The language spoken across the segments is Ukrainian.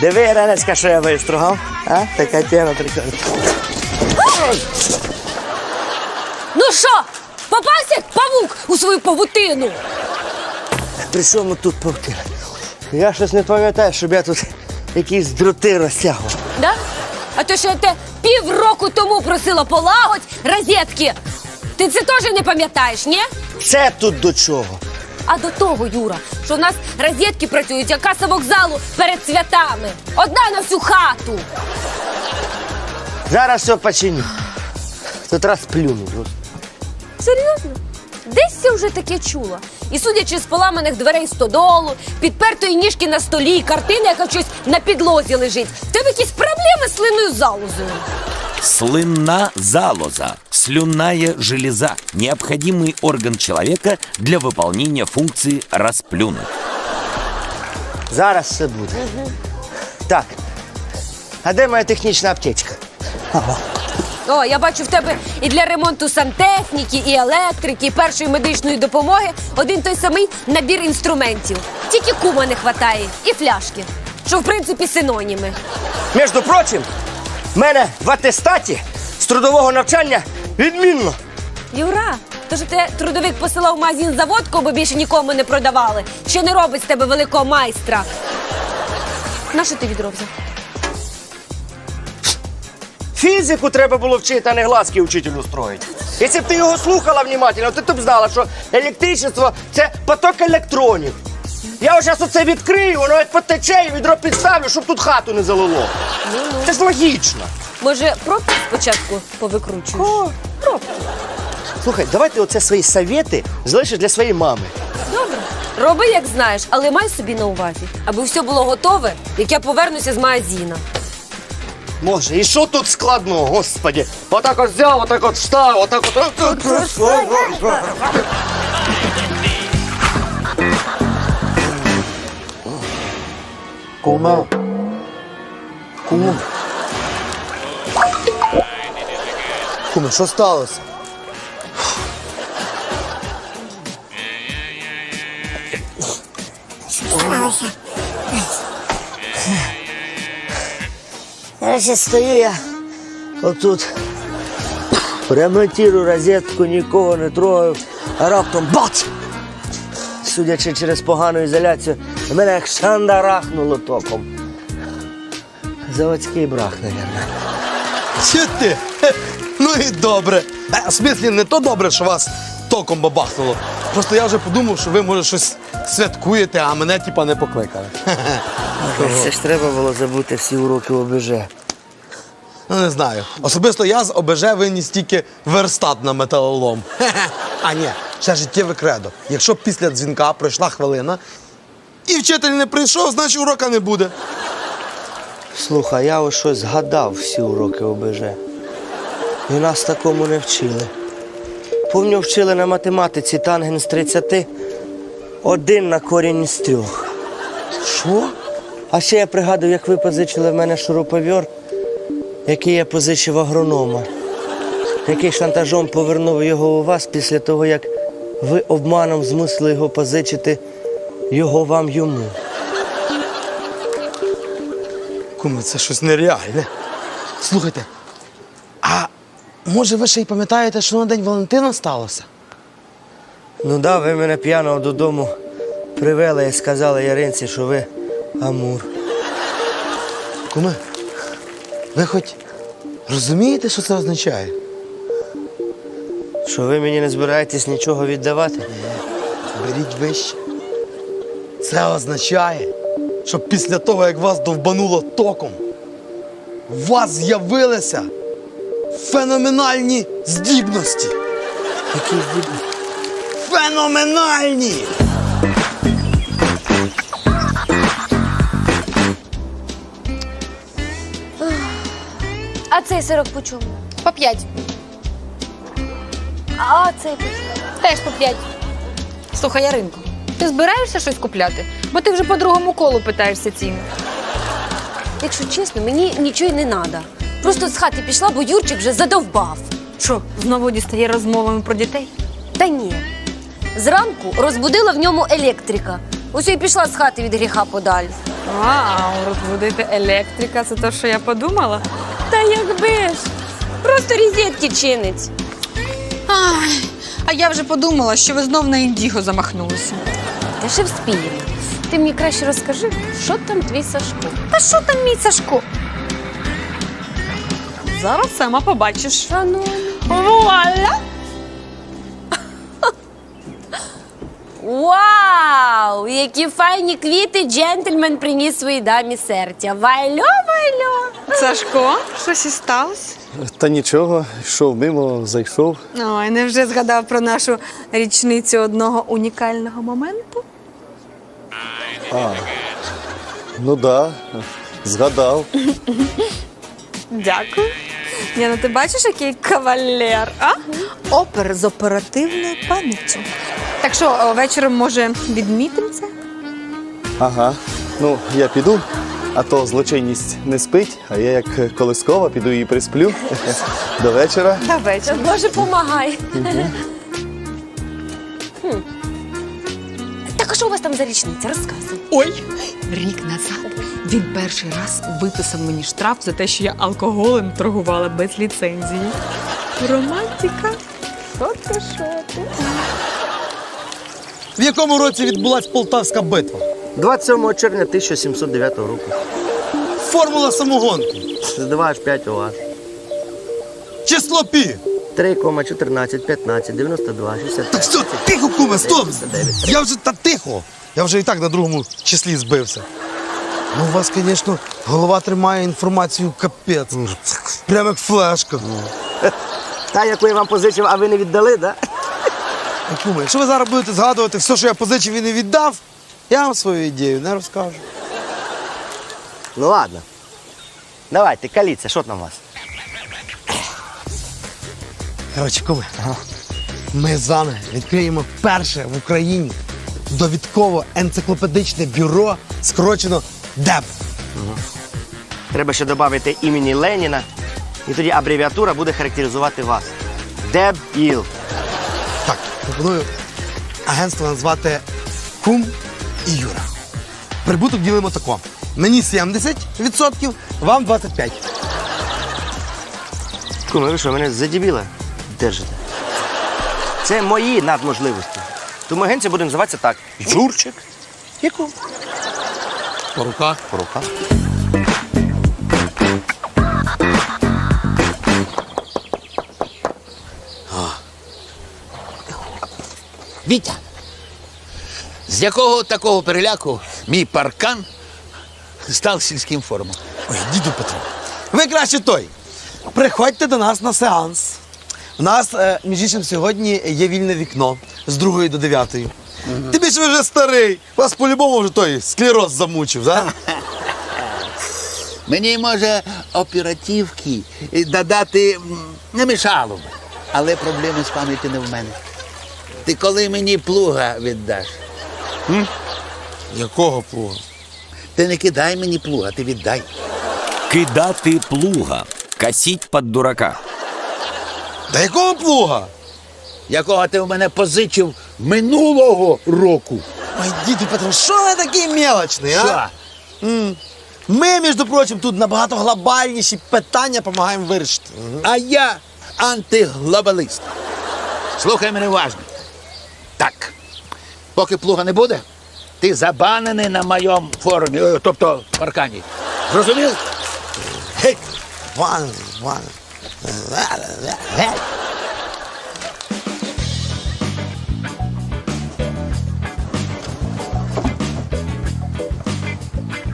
Диви, Іриночка, що я вистругав. А? Така тема прикольна. Ну що, попався як павук у свою павутину? При чому тут павки? Я щось не пам'ятаю, щоб я тут якісь дроти розтягував. Да? А то що я те півроку тому просила полагодь розетки. Ти це теж не пам'ятаєш, ні? Це тут до чого? А до того, Юра, що в нас розетки працюють як каса вокзалу перед святами. Одна на всю хату. Зараз все починю. Тут раз плюну. Серйозно? Десь я вже таке чула. І судячи з поламаних дверей стодолу, підпертої ніжки на столі, картини, яка щось на підлозі лежить. В тебе якісь проблеми з слинною залозою. Слынна залоза – слюнная железа, необходимый орган человека для выполнения функции расплюнуть. Зараз все буде. Так. А де моя технічна аптечка? О, я бачу в тебе і для ремонту сантехніки, і електрики, і першої медичної допомоги один той самий набір інструментів. Тільки кума не хватає і фляшки, що в принципі синоніми. Між прочим, в мене в атестаті з трудового навчання відмінно. Юра, то що ти трудовик посилав магазин за водку, бо більше нікому не продавали. Ще не робить з тебе великого майстра. На що ти відро взяв? Фізику треба було вчити, а не глазки учителю строїть. Якщо б ти його слухала внимательно, то ти б знала, що електричество це поток електронів. Я ось зараз оце відкрию, воно як потече і відро підставлю, щоб тут хату не залило. Це ж логічно. Може, пробки спочатку повикручуєш? Пробки. Слухай, давай ти оце свої совєти залишиш для своєї мами. Добре. Роби, як знаєш, але май собі на увазі, аби все було готове, як я повернуся з магазина. Може, і що тут складного, господі? Отак от взяв, отак от встав, отак от. Кума. Кума. Кума, що сталося? Короче, стою я отут, ремонтирую розетку, нікого не трогаю, а раптом бац! Судячи через погану ізоляцію, мене як шандарахнуло током. Заводський брак, мабуть. Чи ти? Хе, Ну і добре. Е, В смислі, не то добре, що вас током бабахнуло. Просто я вже подумав, що ви, може, щось святкуєте, а мене типа не покликали. Це ж треба було забути всі уроки ОБЖ. Ну, не знаю. Особисто я з ОБЖ виніс тільки верстат на металолом. Хе-хе. А ні, ще життєве кредо. Якщо після дзвінка пройшла хвилина і вчитель не прийшов, значить урока не буде. Слухай, я ось щось згадав всі уроки ОБЖ. І нас такому не вчили. Помню, вчили на математиці тангенс 30 один на корінь з трьох. Що? А ще я пригадую, як ви позичили в мене шуруповер, який я позичив агронома, який шантажом повернув його у вас після того, як ви обманом змусили його позичити його вам йому. Куме, це щось нереальне. Слухайте, а може ви ще й пам'ятаєте, що на День Валентина сталося? Ну да, ви мене п'яного додому привели і сказали Яринці, що ви Амур. Куме, ви хоч розумієте, що це означає? Що ви мені не збираєтесь нічого віддавати? Беріть вище. Це означає, що після того, як вас довбануло током, у вас з'явилися феноменальні здібності. Які здібні? Феноменальні! А цей сирок по чому? По п'ять. А цей по чому? Теж по п'ять. Слухай, Яринко, ти збираєшся щось купляти? Бо ти вже по другому колу питаєшся ціни. Якщо чесно, мені нічого й не треба. Просто з хати пішла, бо Юрчик вже задовбав. Що, знову дістає розмовами про дітей? Та ні. Зранку розбудила в ньому електрика. Ось і пішла з хати від гріха подалі. Вау, розбудити електрика, це те, що я подумала. Та якби ж. Просто розетки чинить. Ай, а я вже подумала, що ви знов на індіго замахнулися. Та ще вспіємо. Ти мені краще розкажи, що там твій Сашко? Та що там мій Сашко? Зараз сама побачиш. А ну. Вуаля! Вау! Які файні квіти джентльмен приніс своїй дамі серця. Вайло, вайло. Сашко, щось і сталося? Та нічого, йшов мимо, зайшов. Ой, невже згадав про нашу річницю одного унікального моменту? Ну да, згадав. Дякую. Яна, ти бачиш, який кавалер, а? Опер з оперативною пам'яттю. Так що, о, вечором, може, відмітимо це? Ага. Ну, я піду, а то злочинність не спить, а я як колискова піду і присплю. До вечора. Та вечір. Боже, помагай. Хм. Так а що у вас там за річниця? Розказуй. Ой, рік назад він перший раз виписав мені штраф за те, що я алкоголем торгувала без ліцензії. Романтика. Що ти, що ти? В якому році відбулася Полтавська битва? 27 червня 1709 року. Формула самогонки. З 2 аж 5 OH. Число пі. 3,14, 15, 92, 65. Так все, тихо, куме, стоп! 99. Я вже та тихо. Я вже і так на другому числі збився. Ну, у вас, звісно, голова тримає інформацію капець. Прямо як флешка. Та, яку я вам позичив, а ви не віддали, да? Ну, Куме, якщо ви зараз будете згадувати все, що я позичив і не віддав, я вам свою ідею не розкажу. Ну ладно. Давайте, каліться, що там у вас? Коротше, куме, ми з вами відкриємо перше в Україні довідково-енциклопедичне бюро, скорочено ДЕБ. Треба ще додати імені Леніна, і тоді абревіатура буде характеризувати вас. Дебіл. Так, пропоную агентство назвати Кум і Юра. Прибуток ділимо тако. Мені 70%, вам 25%. Куме, ви що, мене за дебіла держите? Це мої надможливості. Тому агенція буде називатися так. Юрчик. Яку? По руках. По руках. Вітя, з якого такого переляку мій паркан став сільським форумом? Ой, діду Петро. Ви краще той. Приходьте до нас на сеанс. У нас, е, між іншим, сьогодні є вільне вікно з 2 до 9. Ти більше ви вже старий. Вас по-любому вже той склероз замучив, так? Мені, може, оперативки додати м, не мішало б, але проблеми з пам'яттю не в мене. Ти коли мені плуга віддаш? Якого плуга? Ти не кидай мені плуга, ти віддай. Кидати плуга. Косить под дурака. Та якого плуга? Якого ти в мене позичив минулого року. Ой, діду Петро, що ви такий мелочний, а? Що? Ми, між прочим, тут набагато глобальніші питання допомагаємо вирішити. А я антиглобаліст. Слухай мене уважно. Так, поки плуга не буде, ти забанений на моєму форумі, е, тобто паркані. Зрозумів?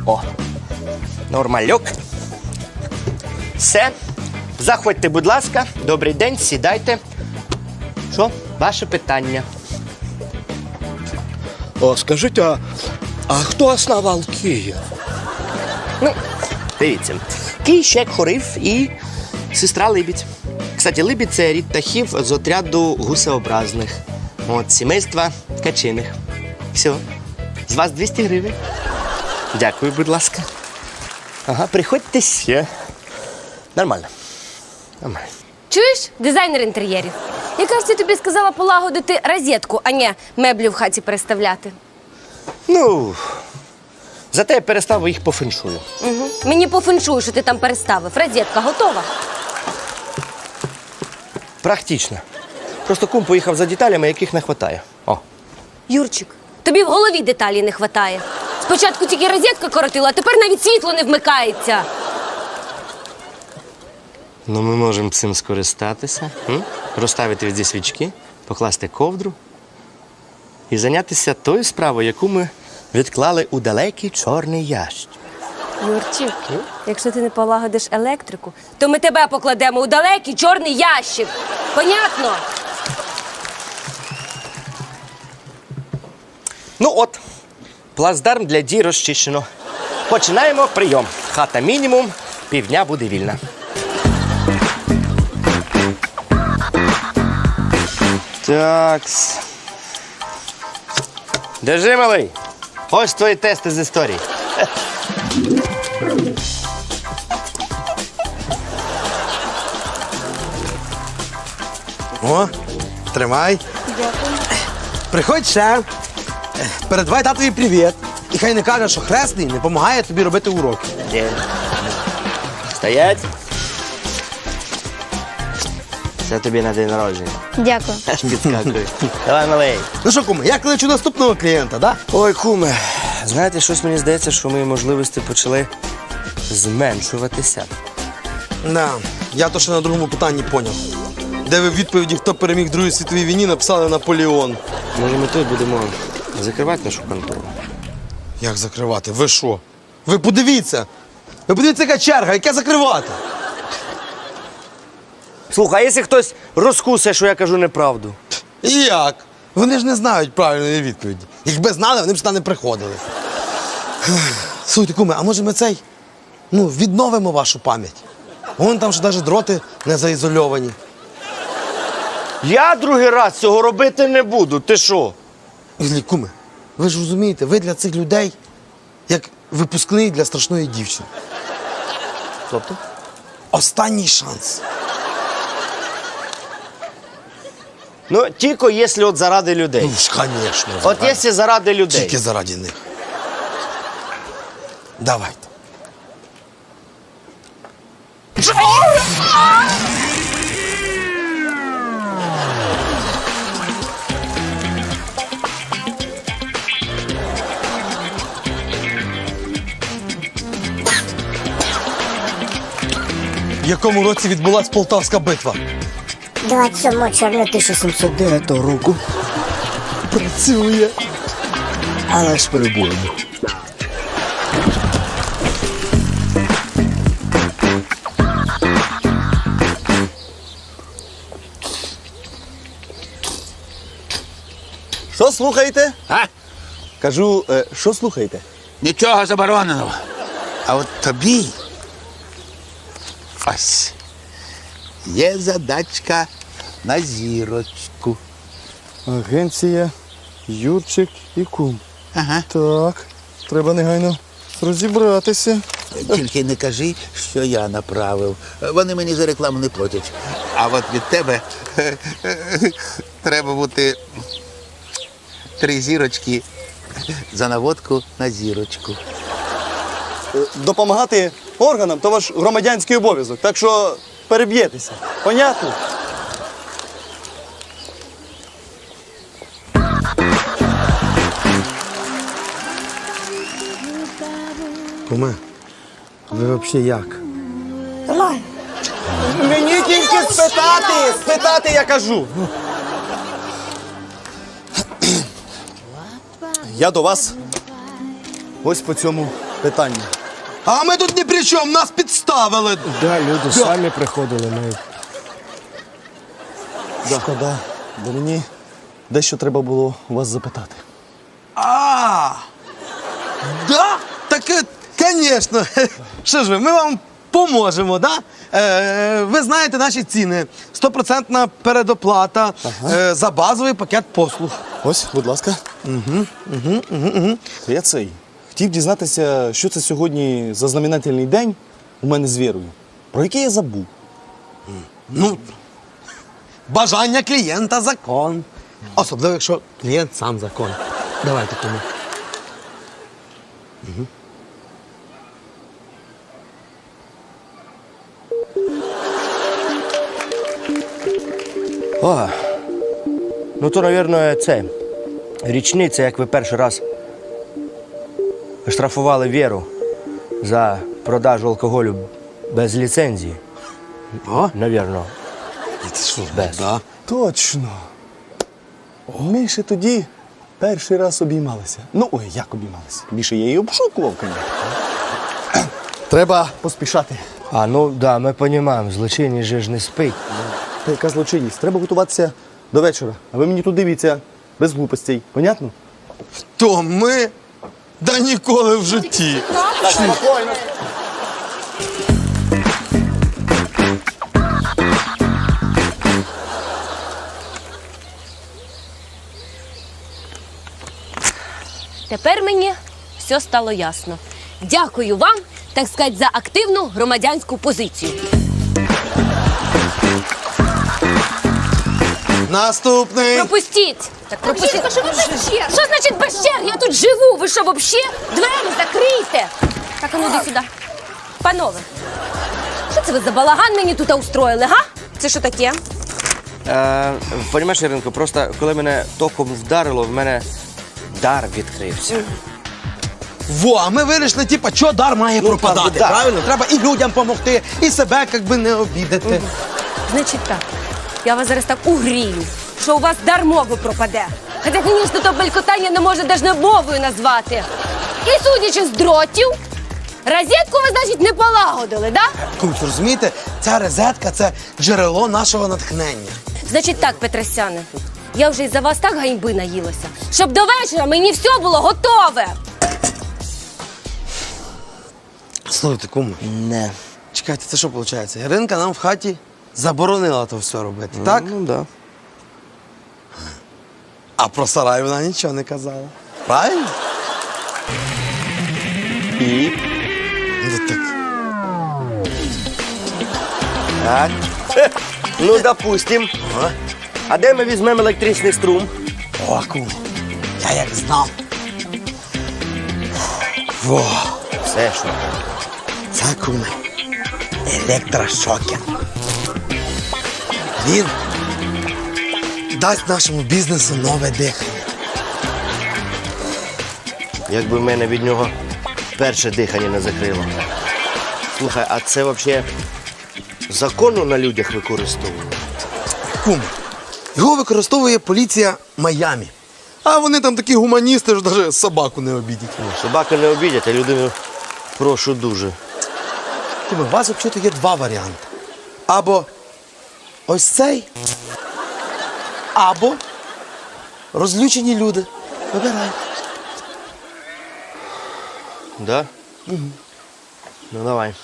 О, нормальок. Все. Заходьте, будь ласка. Добрий день, сідайте. Що? Ваше питання. О, скажіть, а, а хто основав Київ? Ну, дивіться. Кийщик хорив і сестра Либідь. Кстати, Либідь це рід птахів з отряду гусеобразних. От, сімейства качиних. Все. З вас 200 гривень. Дякую, будь ласка. Ага, приходьте ще. Нормально. Нормально. Чуєш, дизайнер інтер'єрів? Я кажеться, тобі сказала полагодити розетку, а не меблі в хаті переставляти. Ну, Зате я перестав їх по феншую. Угу. Мені пофеншуй, що ти там переставив. Розетка готова. Практично. Просто кум поїхав за деталями, яких не вистачає. О. Юрчик, тобі в голові деталі не вистачає. Спочатку тільки розетка коротила, а тепер навіть світло не вмикається. Ну, ми можемо цим скористатися, м? Розставити від свічки, покласти ковдру і зайнятися тою справою, яку ми відклали у далекий чорний ящик. Юрчик, якщо ти не полагодиш електрику, то ми тебе покладемо у далекий чорний ящик. Понятно? Ну от, плацдарм для дій розчищено. Починаємо прийом. Хата мінімум, півдня буде вільна. Такс. Держи, малий. Ось твої тести з історії. О, тримай. Дякую. Приходь ще. Передавай татові привіт. І хай не каже, що хресний не допомагає тобі робити уроки. Стоять. Це тобі на день народження. Дякую. Аж підскакую. Давай, малий. Ну що, куме, я кличу наступного клієнта, да? Ой, куме, знаєте, щось мені здається, що мої можливості почали зменшуватися. Да. Я то ще на другому питанні поняв. Де ви в відповіді, хто переміг в Другій світовій війні, написали Наполеон. Може, ми тут будемо закривати нашу контору. Як закривати? Ви що? Ви подивіться! Ви подивіться, яка черга, яке закривати? Слухай, а якщо хтось розкусе, що я кажу неправду? І як? Вони ж не знають правильної відповіді. Якби знали, вони б сюди не приходили. Слухайте, куме, а може ми цей? Ну, відновимо вашу пам'ять. Вон там ж навіть дроти не заізольовані. Я другий раз цього робити не буду. Ти що? Іллі, куме, ви ж розумієте, ви для цих людей як випускний для страшної дівчини. Тобто? Останній шанс. Ну, тільки якщо от заради людей. Ну ж, звісно. От якщо заради людей. Тільки заради них. Давайте. В якому році відбулась Полтавська битва? 27 червня 1709 року. Працює. Але ж перебуємо. Що слухаєте? А? Кажу, е, що слухаєте? Нічого забороненого. А от тобі. Ось. Є задачка на зірочку. Агенція, Юрчик і кум. Ага. Так, треба негайно розібратися. Тільки не кажи, що я направив. Вони мені за рекламу не платять. А от від тебе треба бути три зірочки за наводку на зірочку. Допомагати органам то ваш громадянський обов'язок, так що переб'єтеся. Понятно? Куме, ви взагалі як? Мені тільки спитати, спитати я кажу. Я до вас ось по цьому питанню. А ми тут ні при чому, нас підставили. Да, люди самі приходили. Ми... Шкода, бо мені дещо треба було у вас запитати. А, да? Так, е, звісно. Що ж ви, ми вам поможемо, да? Е, ви знаєте наші ціни. Стопроцентна передоплата е, за базовий пакет послуг. Ось, будь ласка. Угу, угу, угу, угу. Я цей. Хотів дізнатися, що це сьогодні за знаменательний день у мене з вірою, про який я забув. Ну, бажання клієнта закон. Особливо, якщо клієнт сам закон. Давайте тому. Угу. О, ну то, мабуть, це річниця, як ви перший раз штрафували Віру за продажу алкоголю без ліцензії. О, Навірно. це що, Без. Да? Точно. Ми ще тоді перший раз обіймалися. Ну, ой, як обіймалися? Більше я її обшукував, звісно. Треба поспішати. А, ну да, ми розуміємо, злочинність же ж не спить. Та яка злочинність? Треба готуватися до вечора. А ви мені тут дивіться без глупостей. Понятно? То ми? Да ніколи в житті. Тепер мені все стало ясно. Дякую вам, так сказати, за активну громадянську позицію. Наступний. Пропустіть! Так пропустіть. що ви без черг? Що значить без черг? Я тут живу. Ви що, взагалі? Двері закрийте. Так, а ну йди сюди. Панове, що це ви за балаган мені тут устроїли, га? Це що таке? Е, Понімаєш, Іринко, просто коли мене током вдарило, в мене дар відкрився. Во, а ми вирішили, типа, що дар має пропадати. правда, да. Правильно? Треба і людям допомогти, і себе як би не обідати. Значить так, я вас зараз так угрію, що у вас дар мови пропаде. Хоча, звісно, то белькотання не може навіть мовою назвати. І судячи з дротів, розетку ви, значить, не полагодили, да? Кумсь, розумієте, ця розетка це джерело нашого натхнення. Значить так, Петросяне, я вже із-за вас так ганьби наїлася, щоб до вечора мені все було готове. Слухайте, куми, Не. чекайте, це що виходить? Іринка нам в хаті заборонила то все робити, так? Ну, да. А про сарай вона нічого не казала. Правильно? І? Ну так. Так. Ну, допустим. А де ми візьмемо електричний струм? О, кум, я як знав. Во, Все що. це куме. Електрошокер. Він дасть нашому бізнесу нове дихання. Якби мене від нього перше дихання не закрило. Слухай, а це взагалі законно на людях використовують? Кум, його використовує поліція Майамі. А вони там такі гуманісти, що навіть собаку не обідять. Собаки не обідять, а людину прошу дуже. Куме, у вас взагалі є два варіанти. Або ось цей, або розлючені люди. Вибирай. Да? Угу. Ну давай.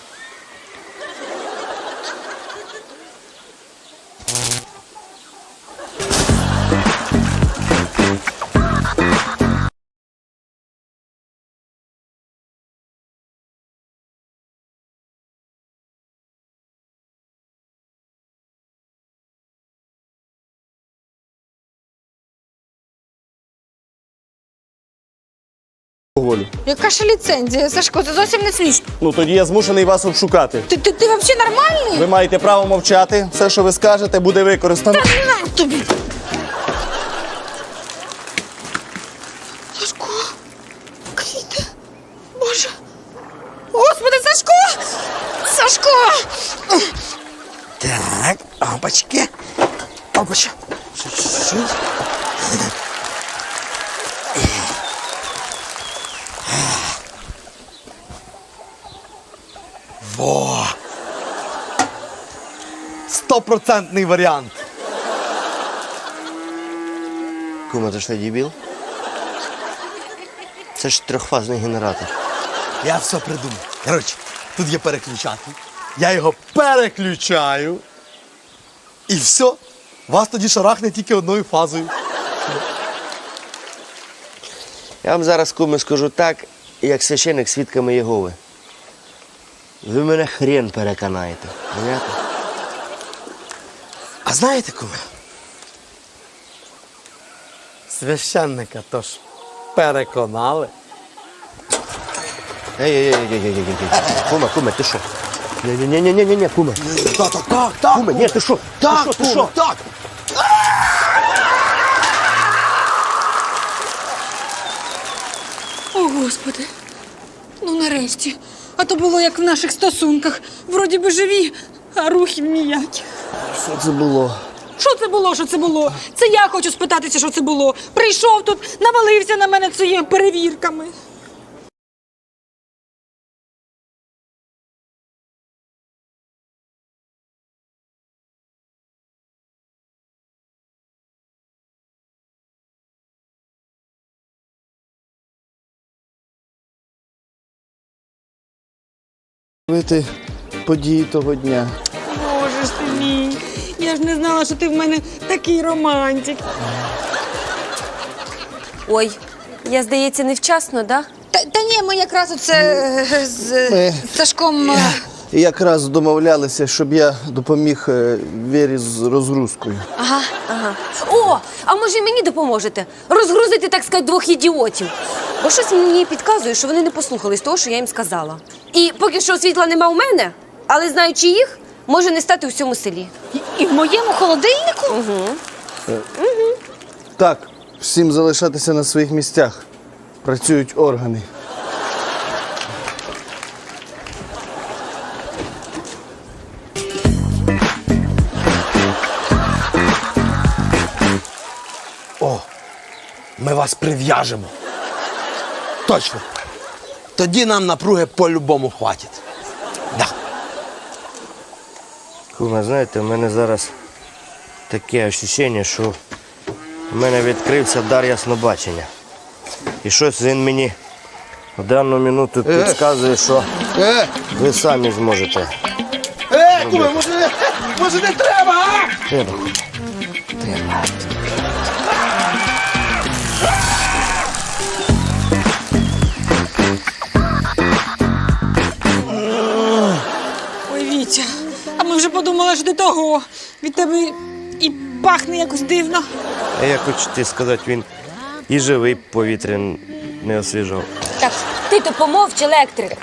Волю. Яка ж ліцензія, Сашко, це зовсім не смішно. Ну тоді я змушений вас обшукати. Ти, ти, ти взагалі нормальний? Ви маєте право мовчати. Все, що ви скажете, буде використано. На тобі. Сашко, квіти. Боже. Господи, Сашко! Сашко! Так, опачки. Опача. Що? Во! Стопроцентний варіант. Кума, ти що, дебіл? Це ж трьохфазний генератор. Я все придумав. Коротше, тут є переключатель. Я його переключаю. І все. Вас тоді шарахне тільки одною фазою. Я вам зараз куми скажу так, як священик свідками Єгови. Ви мене хрен переконаєте. Понятно? А знаєте куме? Священника тож переконали. Ей, ей, ей, ей, ей, ей, ей, ей. Кума, кума, ти що? Ні, ні, ні, ні, ні, ні, кума. Так, так, так, так. Кума, ні, ти що? Ти Так, що, ти що? так. О, Господи. Ну нарешті. А то було як в наших стосунках. Вроді би живі, а рухів ніякі. Що це було? Що це було? Що це було? Це я хочу спитатися, що це було. Прийшов тут, навалився на мене своїми перевірками. Події того дня. Я ж не знала, що ти в мене такий романтик. Ой, я, здається, невчасно, да? Та, та ні, ми якраз оце е, з е, Сашком. е, якраз домовлялися, щоб я допоміг е, Вірі з розгрузкою. Ага, ага. О, а може мені допоможете? Розгрузити, так сказати, двох ідіотів. Бо щось мені підказує, що вони не послухались того, що я їм сказала. І поки що світла нема у мене, але знаючи їх, може не стати у всьому селі. І в моєму холодильнику? Так, всім залишатися на своїх місцях. Працюють органи. О, ми вас прив'яжемо. Точно. Тоді нам напруги по-любому хватить. Да. Кума, знаєте, в мене зараз таке ощущення, що в мене відкрився дар яснобачення. І щось він мені в дану минуту підказує, що Е, ви самі зможете. е, куме, може, може не треба, а? Треба. Ой, вже подумали, що ти того. Від тебе і пахне якось дивно. А я хочу ти сказати, він і живий повітря не освіжав. Так, ти то помовч, електрик.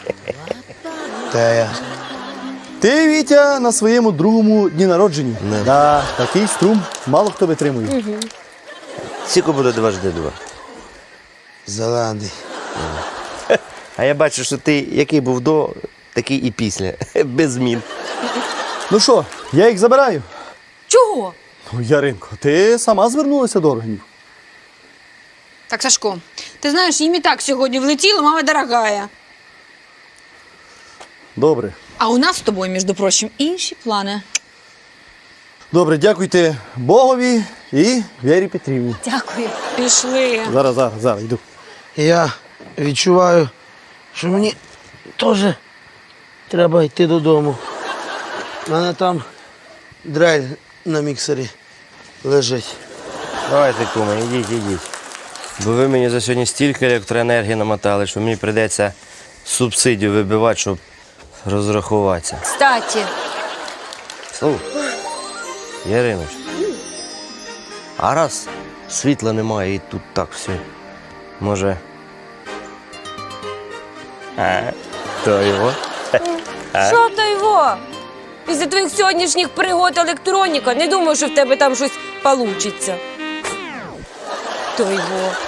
Та я. Ти, Вітя, на своєму другому дні народження. Не. Да, такий струм мало хто витримує. Скільки буде дважди два? Зелений. А я бачу, що ти який був до, такий і після. Без змін. Ну що, я їх забираю. Чого? Ну, Яринко, ти сама звернулася до органів. Так, Сашко, ти знаєш, їм і так сьогодні влетіло, мама дорогая. Добре. А у нас з тобою, між прочим, інші плани. Добре, дякуйте Богові і Вірі Петрівні. Дякую. Пішли. Зараз, зараз, зараз, йду. Я відчуваю, що мені теж треба йти додому. У мене там дрель на міксері лежить. Давайте, куме, ідіть, ідіть. Бо ви мені за сьогодні стільки електроенергії намотали, що мені прийдеться субсидію вибивати, щоб розрахуватися. Кстаті, Слухай, Яриноч, а раз світла немає і тут так все. Може. А, то його? що то його? Після твоїх сьогоднішніх пригод електроніка, не думаю, що в тебе там щось получиться. То його.